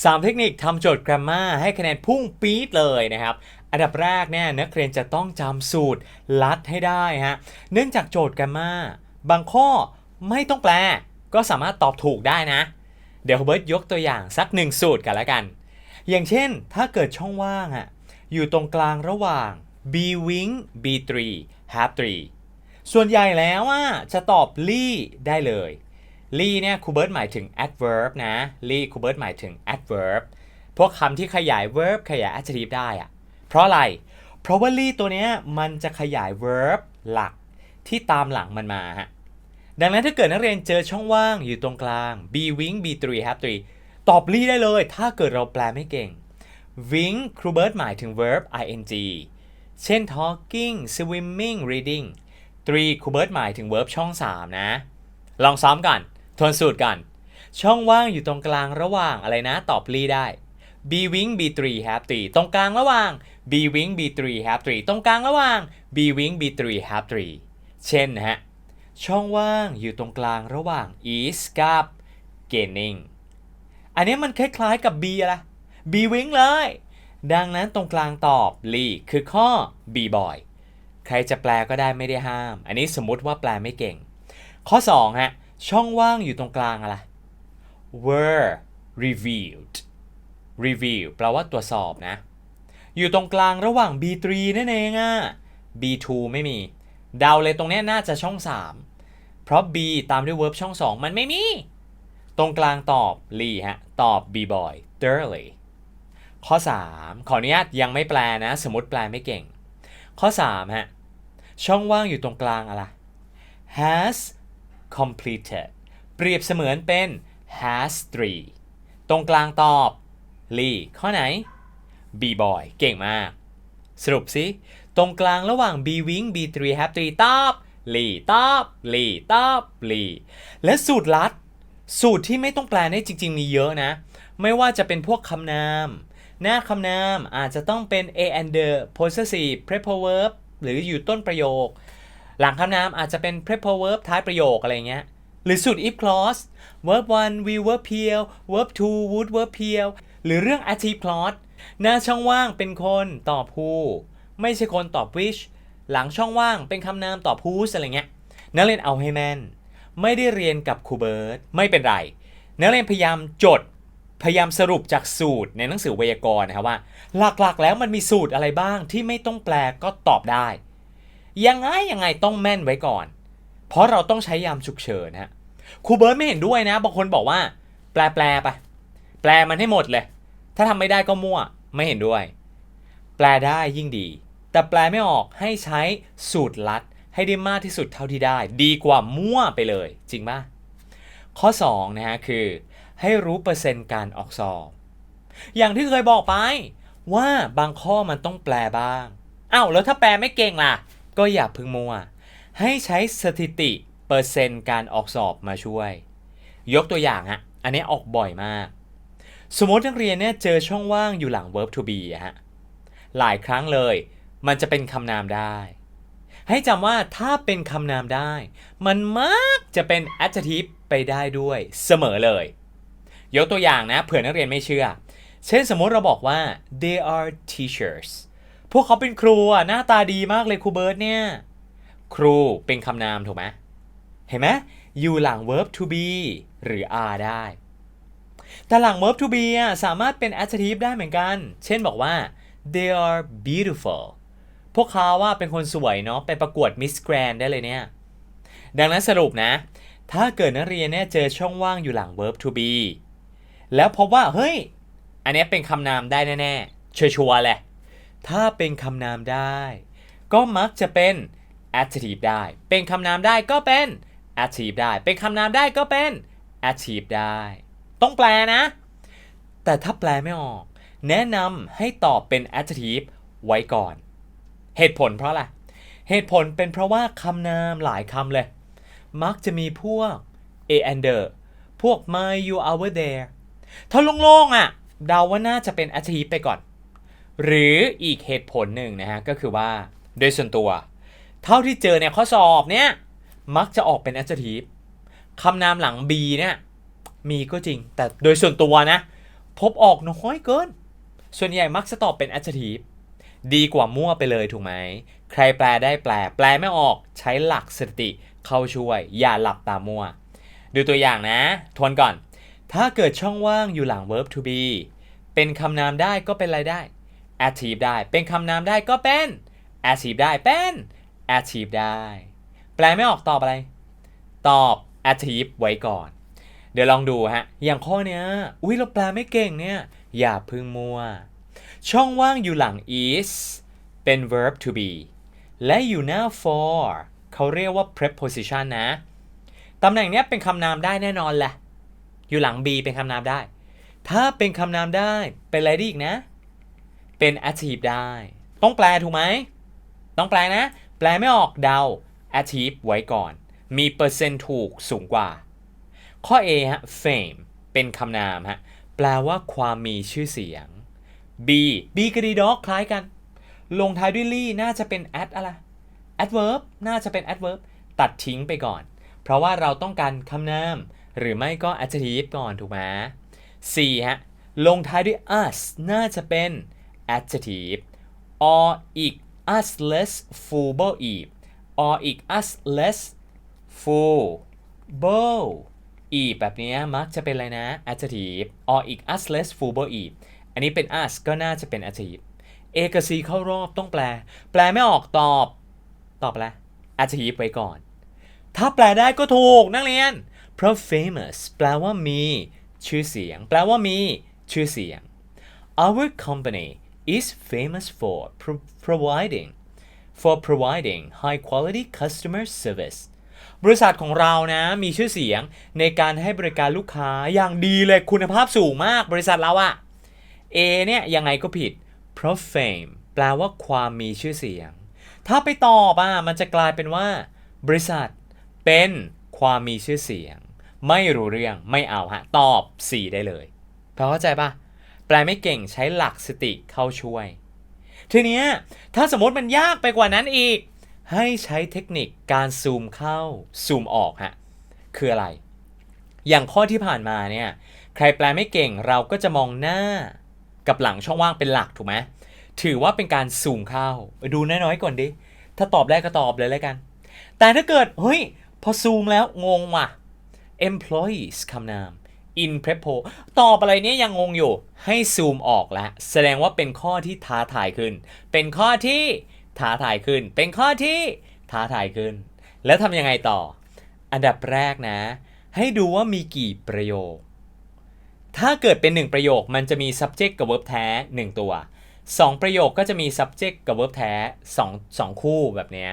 3 เทคนิคทำโจทย์ grammar ให้คะแนนพุ่งปี๊ดเลยนะครับ อันดับแรกเนี่ยนักเรียนจะต้องจำสูตรลัดให้ได้ฮะ เนื่องจากโจทย์ grammar บางข้อไม่ต้องแปล ก็สามารถตอบถูกได้นะ เดี๋ยวเบิร์ตยกตัวอย่างสักหนึ่งสูตรกันแล้วกัน อย่างเช่นถ้าเกิดช่องว่างอะอยู่ตรงกลางระหว่าง b wing b3 have 3ส่วนใหญ่แล้วอะจะตอบลี่ได้เลย ลี่เนี่ยครูเบิร์ตหมายถึง adverb นะลี่ครูเบิร์ตหมายถึง adverb พวกคำที่ขยาย verb ขยาย adjective ได้อะเพราะอะไร เพราะว่าลี่ตัวเนี้ยมันจะขยาย verb หลักที่ตามหลังมันมาฮะดังนั้นถ้าเกิดนักเรียนเจอช่องว่างอยู่ตรงกลาง b wing b3 have 3ตอบลี่ได้เลย ถ้าเกิดเราแปลไม่เก่ง wing ครูเบิร์ตหมายถึง verb ing เช่น talking swimming reading 3ครูเบิร์ตหมายถึง verb ช่อง 3 นะ ลองซ้อมก่อน ทวนสูตรก่อนช่องว่างอยู่ตรงกลางระหว่างอะไรนะตอบลีได้ b wing b 3 have 3ตรงกลางระหว่าง b wing b 3 have 3ตรงกลางระหว่าง b wing b 3 have 3เช่นนะฮะช่องว่างอยู่ตรงกลางระหว่าง is กับ gaining อันนี้มันคล้ายๆกับ b อะไร b wing เลย ดังนั้นตรงกลางตอบลีคือข้อ b boy ใครจะแปลก็ได้ไม่ได้ห้าม อันนี้สมมติว่าแปลไม่เก่ง ข้อ 2 ฮะ ช่องว่างอยู่ตรงกลางอะไร were reviewed review แปลว่าตรวจสอบนะ อยู่ตรงกลางระหว่าง B3 นั่นเองอะ B2 ไม่มี เดาเลยตรงนี้น่าจะช่อง 3 เพราะ B ตามด้วย verb ช่อง 2 มันไม่มี ตรงกลางตอบ Lee ฮะ ตอบ B boy thoroughly ข้อ 3 ขออนุญาตยังไม่แปลนะ สมมติแปลไม่เก่ง ข้อ 3 ฮะ ช่องว่างอยู่ตรงกลางอะไร has completed เปรียบเสมือนเป็น has three ตรงกลางตอบ Lee ข้อไหน B boy เก่งมาก สรุปสิ ตรงกลางระหว่าง B wing B 3 have 3ตอบ Lee ตอบ Lee ตอบ Lee และสูตรลัด สูตรที่ไม่ต้องแปลได้จริง ๆ มีเยอะนะ ไม่ว่าจะเป็นพวกคำนาม หน้าคำนามอาจจะต้องเป็น a and the possessive prepositive verb หรืออยู่ต้นประโยค หลังคำนามอาจจะเป็น prepo verb ท้ายประโยคอะไรเงี้ย หรือสูตร if clause verb 1 will verb pl verb 2 would verb pl หรือเรื่อง active clause หน้าช่องว่างเป็นคนตอบ who ไม่ใช่คนตอบ which หลังช่องว่างเป็นคำนามตอบ whose อะไรเงี้ยนักเรียนเอาให้แม่น ไม่ได้เรียนกับครูเบิร์ตไม่เป็นไร นักเรียนพยายามจดพยายามสรุปจากสูตรในหนังสือไวยากรณ์นะครับว่า หลักๆแล้วมันมีสูตรอะไรบ้างที่ไม่ต้องแปลก็ตอบได้ ยังไงยังไงต้องแม่นไว้ก่อน เพราะเราต้องใช้ยามฉุกเฉินฮะครูเบิร์ตไม่เห็นด้วยนะบางคนบอกว่า แปลแปลไปแปลมันให้หมดเลย ถ้าทำไม่ได้ก็มั่วไม่เห็นด้วย แปลได้ยิ่งดี แต่แปลไม่ออกให้ใช้สูตรลัดให้ได้มากที่สุดเท่าที่ได้ ดีกว่ามั่วไปเลย จริงป่ะข้อ2นะฮะคือ ให้รู้เปอร์เซ็นต์การออกสอบอย่างที่เคยบอกไปว่าบางข้อมันต้องแปลบ้างอ้าวแล้วถ้าแปลไม่เก่งล่ะ ก็อย่าพึ่งมัว ให้ใช้สถิติเปอร์เซ็นต์การออกสอบมาช่วย ยกตัวอย่างฮะอันนี้ออกบ่อยมาก สมมตินักเรียนเนี่ยเจอช่องว่างอยู่หลัง verb to be อะฮะหลายครั้งเลย มันจะเป็นคำนามได้ ให้จำว่าถ้าเป็นคำนามได้ มันมักจะเป็น adjective ไปได้ด้วยเสมอเลย ยกตัวอย่างนะเผื่อนักเรียนไม่เชื่อ เช่นสมมติเราบอกว่า they are teachers พวกเขาเป็นครูอะหน้าตาดีมากเลยครูเบิร์ตเนี่ย ครูเป็นคำนามถูกไหมเห็นไหมอยู่หลัง verb to be หรือ are ได้ แต่หลัง verb to be อะสามารถเป็น adjective ได้เหมือนกัน เช่นบอกว่า they are beautiful พวกเขาว่าเป็นคนสวยเนาะไปประกวด Miss Grand ได้เลยเนี่ย ดังนั้นสรุปนะ ถ้าเกิดนักเรียนเนี่ยเจอช่องว่างอยู่หลัง verb to be แล้วพบว่า เฮ้ย อันนี้เป็นคำนามได้แน่ ๆ ชัวร์ๆแหละ ถ้าเป็นคำนามได้ ก็มักจะเป็น adjective ได้ เป็นคำนามได้ก็เป็น adjective ได้ เป็นคำนามได้ก็เป็น adjective ได้ ต้องแปลนะ แต่ถ้าแปลไม่ออก แนะนำให้ตอบเป็น adjective ไว้ก่อน เหตุผลเพราะอะไร เหตุผลเป็นเพราะว่าคำนามหลายคำเลย มักจะมีพวก a and the พวก my you over there ถ้าโล่งๆอะเดาว่าน่าจะเป็น adjective ไปก่อน หรืออีกเหตุผลหนึ่งนะฮะก็คือว่าโดยส่วนตัว เท่าที่เจอในข้อสอบเนี่ยมักจะออกเป็น adjective คำนามหลัง b เนี่ยมีก็จริง แต่โดยส่วนตัวนะ พบออกน้อยเกิน ส่วนใหญ่มักจะตอบเป็น adjective ดีกว่ามั่วไปเลยถูกไหม ใครแปลได้แปล แปลไม่ออกใช้หลักสติเข้าช่วย อย่าหลับตามั่ว ดูตัวอย่างนะ ทวนก่อน ถ้าเกิดช่องว่างอยู่หลัง verb to be เป็นคำนามได้ก็เป็นอะไรได้ active ได้ เป็นคำนามได้ก็เป็น active ได้เป็น active ได้ แปลไม่ออกตอบอะไร ตอบ active ไว้ก่อน เดี๋ยวลองดูฮะ อย่างข้อเนี้ย อุ้ยเราแปลไม่เก่งเนี่ย อย่าพึ่งมัว ช่องว่างอยู่หลัง is เป็น verb to be และอยู่หน้า for เขาเรียกว่า preposition นะ ตำแหน่งเนี้ยเป็นคำนามได้แน่นอนแหละ อยู่หลัง be เป็นคำนามได้ ถ้าเป็นคำนามได้ เป็นอะไรได้อีกนะ เป็น adjective ได้ ต้องแปลถูกไหม ต้องแปลนะ แปลไม่ออกเดา adjective ไว้ก่อน มีเปอร์เซ็นต์ถูกสูงกว่า ข้อ A ฮะ fame เป็นคำนามฮะ แปลว่าความมีชื่อเสียง B B กับ D dog คล้ายกัน ลงท้ายด้วยลี่น่าจะเป็น ad อะไร adverb น่าจะเป็น adverb ตัดทิ้งไปก่อน เพราะว่าเราต้องการคำนาม หรือไม่ก็ adjective ก่อนถูกไหม C ฮะ ลงท้ายด้วย us น่าจะเป็น adjective or อีก us less full อีก or อีก us less full bow อีกแบบนี้มักจะเป็นอะไรนะ adjective or อีก us less full bow อีกอันนี้เป็น us ก็น่าจะเป็น adjective A กับ C เข้ารอบต้องแปล แปลไม่ออกตอบ ตอบอะไร adjective ไว้ก่อน ถ้าแปลได้ก็ถูกนักเรียน เพราะ famous แปลว่ามี ชื่อเสียง แปลว่ามี ชื่อเสียง Our company is famous for pro- providing for providing high quality customer service บริษัทของเรานะมีชื่อเสียงในการให้บริการลูกค้าอย่างดีเลยคุณภาพสูงมากบริษัทเราอะ A เนี่ยยังไงก็ผิด เพราะ fame แปลว่าความมีชื่อเสียง ถ้าไปตอบอะมันจะกลายเป็นว่า บริษัทเป็นความมีชื่อเสียง ไม่รู้เรื่องไม่เอาฮะ ตอบ4ได้เลยพอเข้าใจปะ แปลไม่เก่งใช้หลักสติเข้าช่วย ทีเนี้ยถ้าสมมติมันยากไปกว่านั้นอีก ให้ใช้เทคนิคการซูมเข้าซูมออกฮะคืออะไร อย่างข้อที่ผ่านมาเนี่ยใครแปลไม่เก่งเราก็จะมองหน้ากับหลังช่องว่างเป็นหลักถูกไหมถือว่าเป็นการซูมเข้า ดูน้อยๆก่อนดิ ถ้าตอบได้ก็ตอบเลยแล้วกัน แต่ถ้าเกิด เฮ้ย พอซูมแล้วงงว่ะ employees คำนาม in prepo ตอบอะไรเนี้ยยังงงอยู่ ให้ซูมออกแล้วแสดงว่าเป็นข้อที่ท้าทายขึ้น เป็นข้อที่ท้าทายขึ้น เป็นข้อที่ท้าทายขึ้น แล้วทำยังไงต่อ อันดับแรกนะ ให้ดูว่ามีกี่ประโยค ถ้าเกิดเป็น 1 ประโยคมันจะมี subject กับ verb แท้ 1 ตัว 2 ประโยคก็จะมี subject กับ verb แท้2 2คู่แบบเนี้ย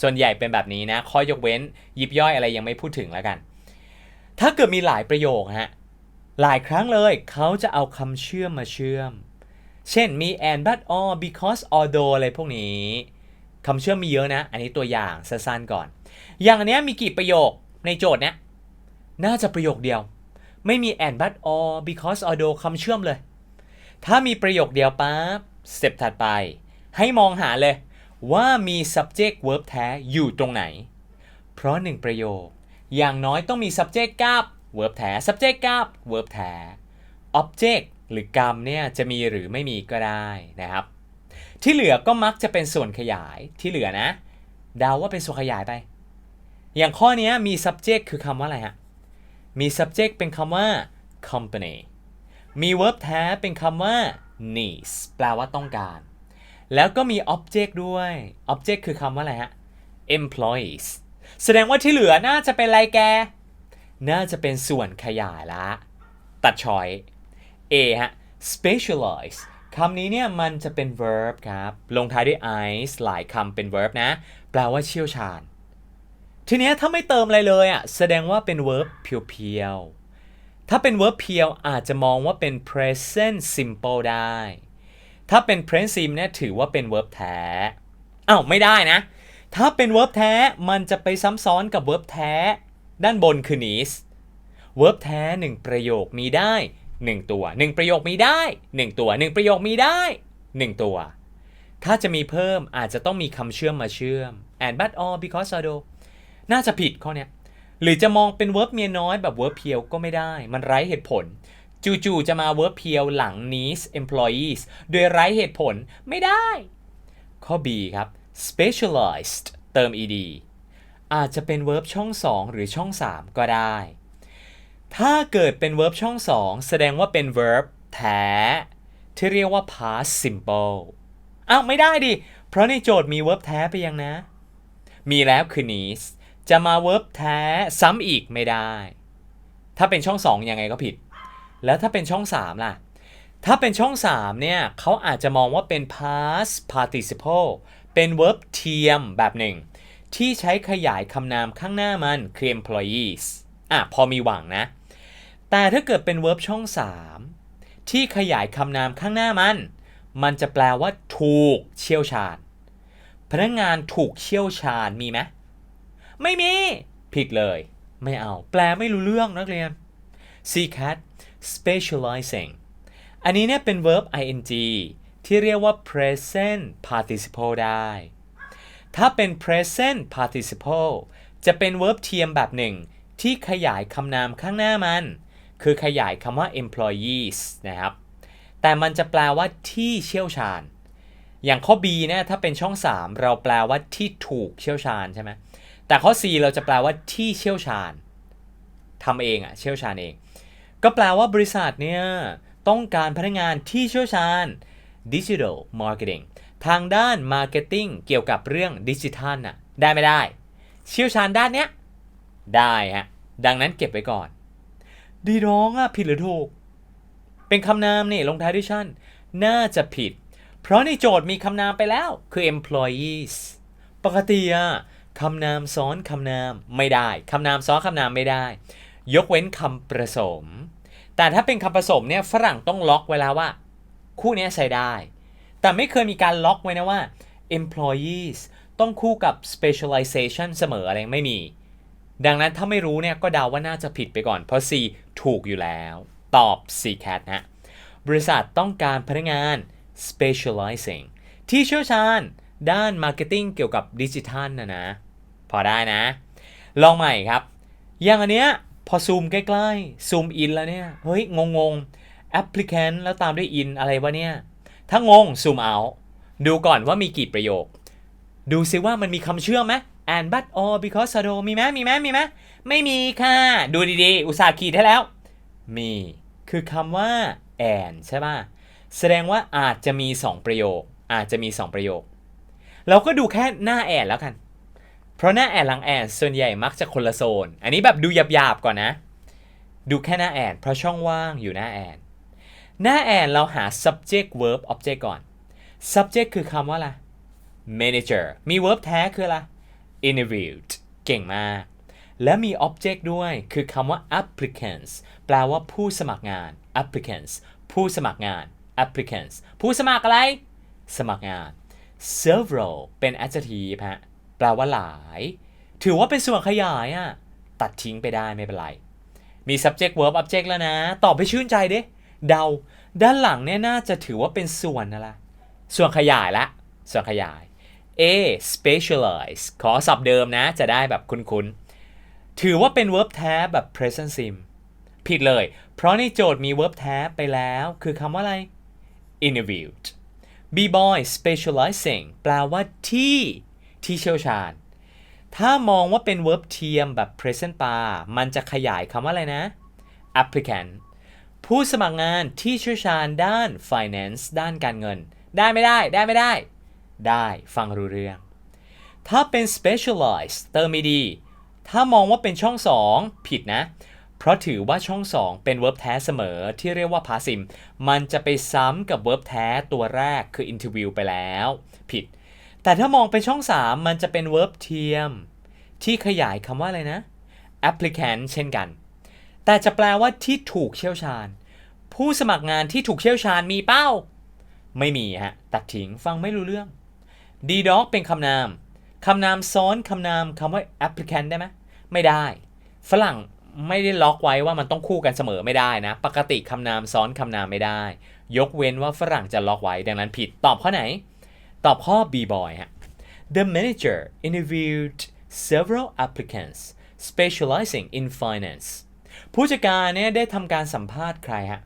ส่วนใหญ่เป็นแบบนี้นะข้อยกเว้นยิบย่อยอะไรยังไม่พูดถึงแล้วกัน ถ้าเกิดมีหลายประโยคฮะหลายครั้งเลยเขาจะเอาคำเชื่อมมาเชื่อม เช่นมี and but or because although อะไรพวกนี้คำเชื่อมมีเยอะนะ อันนี้ตัวอย่างสั้นๆก่อน อย่างอันเนี้ยมีกี่ประโยคในโจทย์เนี้ยน่าจะประโยคเดียว ไม่มี and but or because although คำเชื่อมเลย ถ้ามีประโยคเดียวปั๊บสเต็ปถัดไป ให้มองหาเลยว่ามี subject verb แท้อยู่ตรงไหน เพราะหนึ่งประโยค อย่างน้อยต้องมี subject กับ verb แท้ subject กับ verb แท้ object หรือกรรมเนี่ยจะมีหรือไม่มีก็ได้นะครับ ที่เหลือก็มักจะเป็นส่วนขยายที่เหลือนะเดาว่าเป็นส่วนขยายไป อย่างข้อนี้มี subject คือคำว่าอะไรฮะมี subject เป็นคำว่า company มี verb แท้เป็นคำว่า needs แปลว่าต้องการ แล้วก็มี object ด้วย object คือคำว่าอะไรฮะ employees แสดงว่าที่เหลือน่าจะเป็นอะไรแก น่าจะเป็นส่วนขยายละ ตัดช้อย A ฮะ specialize คำนี้เนี่ยมันจะเป็น verb ครับ ลงท้ายด้วย is หลายคำเป็น verb นะ แปลว่าเชี่ยวชาญ ทีเนี้ยถ้าไม่เติมอะไรเลยอะ แสดงว่าเป็น verb เพียวๆ ถ้าเป็น verb เพียวอาจจะมองว่าเป็น present simple ได้ ถ้าเป็น present simple เนี่ยถือว่าเป็น verb แท้อ้าวไม่ได้นะ ถ้าเป็น verb แท้ มันจะไปซ้ำซ้อนกับ verb แท้ ด้านบนคือ needs verb แท้ 1 ประโยคมีได้ 1 ตัว 1 ประโยคมีได้ 1 ตัว 1 ประโยคมีได้ 1 ตัว ถ้าจะมีเพิ่มอาจจะต้องมีคำเชื่อมมาเชื่อม and but or because although น่าจะผิดข้อเนี้ยหรือจะมองเป็น verb เมียน้อยแบบ verb เพียวก็ไม่ได้ มันไร้เหตุผล จู่ๆจะมา verb เพียวหลัง needs employees โดยไร้เหตุผลไม่ได้ ข้อ B ครับ specialized เติม ed อาจจะเป็น verb ช่อง 2 หรือช่อง 3 ก็ได้ ถ้าเกิดเป็น verb ช่อง 2 แสดงว่าเป็น verb แท้ ที่เรียกว่า past simple อ้าวไม่ได้ดิ เพราะในโจทย์มี verb แท้ไปยังนะ มีแล้วคือ needs จะมา verb แท้ซ้ำอีกไม่ได้ ถ้าเป็นช่อง 2 ยังไงก็ผิด แล้วถ้าเป็นช่อง 3 ล่ะ ถ้าเป็นช่อง 3 เนี่ยเขาอาจจะมองว่าเป็น past participle เป็น verb เทียมแบบหนึ่ง ที่ใช้ขยายคำนามข้างหน้ามันคือ employees อะพอมีหวังนะ แต่ถ้าเกิดเป็น verb ช่อง 3 ที่ขยายคำนามข้างหน้ามัน มันจะแปลว่า ถูกเชี่ยวชาญ พนักงานถูกเชี่ยวชาญมีไหมไม่มี ผิดเลย ไม่เอา แปลไม่รู้เรื่องนักเรียน CCAT specializing อันนี้เนี่ยเป็น verb ing ที่เรียกว่า present participle ได้ ถ้าเป็น present participle จะเป็น verb เทียมแบบหนึ่ง ที่ขยายคำนามข้างหน้ามัน คือขยายคำว่า employees นะครับ แต่มันจะแปลว่าที่เชี่ยวชาญ อย่างข้อ B เนี่ยถ้าเป็นช่อง 3 เราแปลว่าที่ถูกเชี่ยวชาญใช่ไหมแต่ข้อ C เราจะแปลว่าที่เชี่ยวชาญทำเองอะเชี่ยวชาญเอง ก็แปลว่าบริษัทเนี่ยต้องการพนักงานที่เชี่ยวชาญ Digital Marketing ทางด้าน Marketing เกี่ยวกับเรื่องดิจิทัลน่ะได้ไม่ได้ เชี่ยวชาญด้านเนี้ยได้ฮะ ดังนั้นเก็บไว้ก่อน ดีร้องอะผิดหรือถูก เป็นคำนามนี่ลงท้ายด้วยชั่น น่าจะผิด เพราะในโจทย์มีคำนามไปแล้วคือ employees ปกติอะคำนามซ้อนคำนามไม่ได้ คำนามซ้อนคำนามไม่ได้ ยกเว้นคำผสม แต่ถ้าเป็นคำผสมเนี่ยฝรั่งต้องล็อกไว้แล้วว่า คู่นี้ใช้ได้ แต่ไม่เคยมีการล็อกไว้นะว่า employees ต้องคู่กับ specialization เสมออะไรไม่มี ดังนั้นถ้าไม่รู้เนี่ยก็เดาว่าน่าจะผิดไปก่อน เพราะ C ถูกอยู่แล้ว ตอบ C cat นะ บริษัทต้องการพนักงาน specializing ที่เชี่ยวชาญด้าน marketing เกี่ยวกับดิจิทัลนะนะ พอได้นะ ลองใหม่ครับ อย่างอันเนี้ยพอซูมใกล้ ๆ ซูมอินแล้วเนี่ย เฮ้ย งงๆ applicant แล้วตามด้วย in อะไรวะเนี่ย ถ้างงซูมเอาดูก่อนว่ามีกี่ประโยค ดูซิว่ามันมีคำเชื่อมไหม and but or because so มีไหมมีไหมมีไหมไม่มีค่ะ ดูดีๆ อุตส่าห์ขีดให้แล้ว มี คือคำว่า and ใช่ป่ะ แสดงว่าอาจจะมี 2 ประโยค อาจจะมี 2 ประโยค เราก็ดูแค่หน้า and แล้วกัน เพราะหน้า and หลัง and ส่วนใหญ่มักจะคนละโซน อันนี้แบบดูหยาบๆก่อนนะ ดูแค่หน้า and เพราะช่องว่างอยู่หน้า and หน้า and เราหา subject verb object ก่อน subject คือคำว่าอะไร manager มี verb แท้คืออะไร interviewed เก่งมาก และมี object ด้วยคือคำว่า applicants แปลว่าผู้สมัครงาน applicants ผู้สมัครงาน applicants ผู้สมัครอะไร สมัครงาน several เป็น adjective ฮะ แปลว่าหลาย ถือว่าเป็นส่วนขยายอะตัดทิ้งไปได้ไม่เป็นไร มี subject verb object แล้วนะ ตอบไปชื่นใจดิ เดา ด้านหลังเนี่ยน่าจะถือว่าเป็นส่วนอะไรส่วนขยายละ ส่วนขยาย A specialize ขอสับเดิมนะจะได้แบบคุ้นๆ ถือว่าเป็น verb แท้แบบ present sim ผิดเลย เพราะในโจทย์มี verb แท้ไปแล้ว คือคำว่าอะไร interviewed B boy specializing แปลว่าที่ที่เชี่ยวชาญ ถ้ามองว่าเป็น verb เทียมแบบ present par มันจะขยายคำว่าอะไรนะ applicant ผู้สมัครงานที่เชี่ยวชาญด้าน finance ด้านการเงิน ได้ไม่ได้ได้ไม่ได้ ได้ฟังรู้เรื่อง ถ้าเป็น specialized เติมไม่ดี ถ้ามองว่าเป็นช่อง 2 ผิดนะ เพราะถือว่าช่อง 2 เป็น verb แท้เสมอที่เรียกว่า passive มันจะไปซ้ำกับ verb แท้ตัวแรกคือ interview ไปแล้ว ผิด แต่ถ้ามองเป็นช่อง 3 มันจะเป็น verb เทียม ที่ขยายคำว่าอะไรนะ applicant เช่นกัน แต่จะแปลว่าที่ถูกเชี่ยวชาญ ผู้สมัครงานที่ถูกเชี่ยวชาญมีเป้า ไม่มีฮะ ตัดทิ้งฟังไม่รู้เรื่อง D dog เป็นคำนาม คำนามซ้อนคำนามคำว่า applicant ได้ไหมไม่ได้ ฝรั่งไม่ได้ล็อกไว้ว่ามันต้องคู่กันเสมอไม่ได้นะ ปกติคำนามซ้อนคำนามไม่ได้ ยกเว้นว่าฝรั่งจะล็อกไว้ ดังนั้นผิด ตอบข้อไหน ตอบข้อ B boy ฮะ The manager interviewed several applicants specializing in finance ผู้จัดการเนี่ยได้ทำการสัมภาษณ์ใครฮะ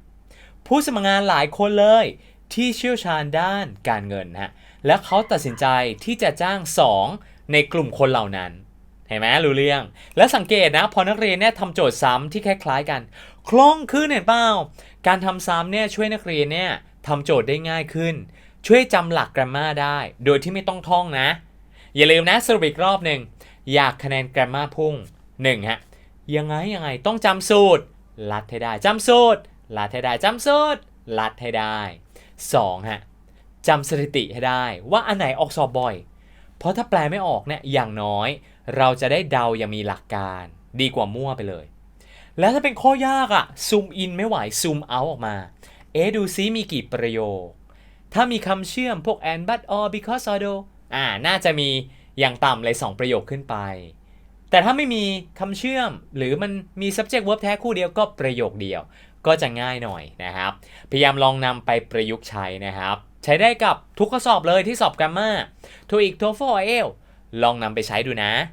ผู้สมัครงานหลายคนเลยที่เชี่ยวชาญด้านการเงินฮะและเขาตัดสินใจที่จะจ้าง 2 ในกลุ่มคนเหล่านั้นเห็นไหมรู้เรื่อง และสังเกตนะพอนักเรียนเนี่ยทำโจทย์ซ้ำที่คล้ายๆกัน คล่องขึ้นเห็นเปล่าการทำซ้ำเนี่ยช่วยนักเรียนเนี่ยทำโจทย์ได้ง่ายขึ้น ช่วยจำหลัก grammar ได้ โดยที่ไม่ต้องท่องนะ อย่าลืมนะสรุปอีกรอบหนึ่งอยากคะแนน grammar พุ่ง1ฮะ ยังไงยังไงต้องจำสูตร ลัดให้ได้จำสูตร ลัดให้ได้จำสูตร ลัดให้ได้2ฮะจำสถิติให้ได้ว่าอันไหนออกสอบบ่อย เพราะถ้าแปลไม่ออกเนี่ยอย่างน้อย เราจะได้เดาอย่างมีหลักการ ดีกว่ามั่วไปเลย แล้วถ้าเป็นข้อยากอะซูมอินไม่ไหวซูมเอาออกมา เอ๊ดูซิมีกี่ประโยค ถ้ามีคำเชื่อมพวก and but or because or though อ่าน่าจะมีอย่างต่ำเลย 2 ประโยคขึ้นไป แต่ถ้าไม่มีคำเชื่อมหรือมันมี subject verb แท้คู่เดียวก็ประโยคเดียว ก็จะง่ายหน่อยนะครับ พยายามลองนำไปประยุกต์ใช้นะครับ ใช้ได้กับทุกข้อสอบเลยที่สอบ grammar TOEIC TOEFL ลองนำไปใช้ดูนะ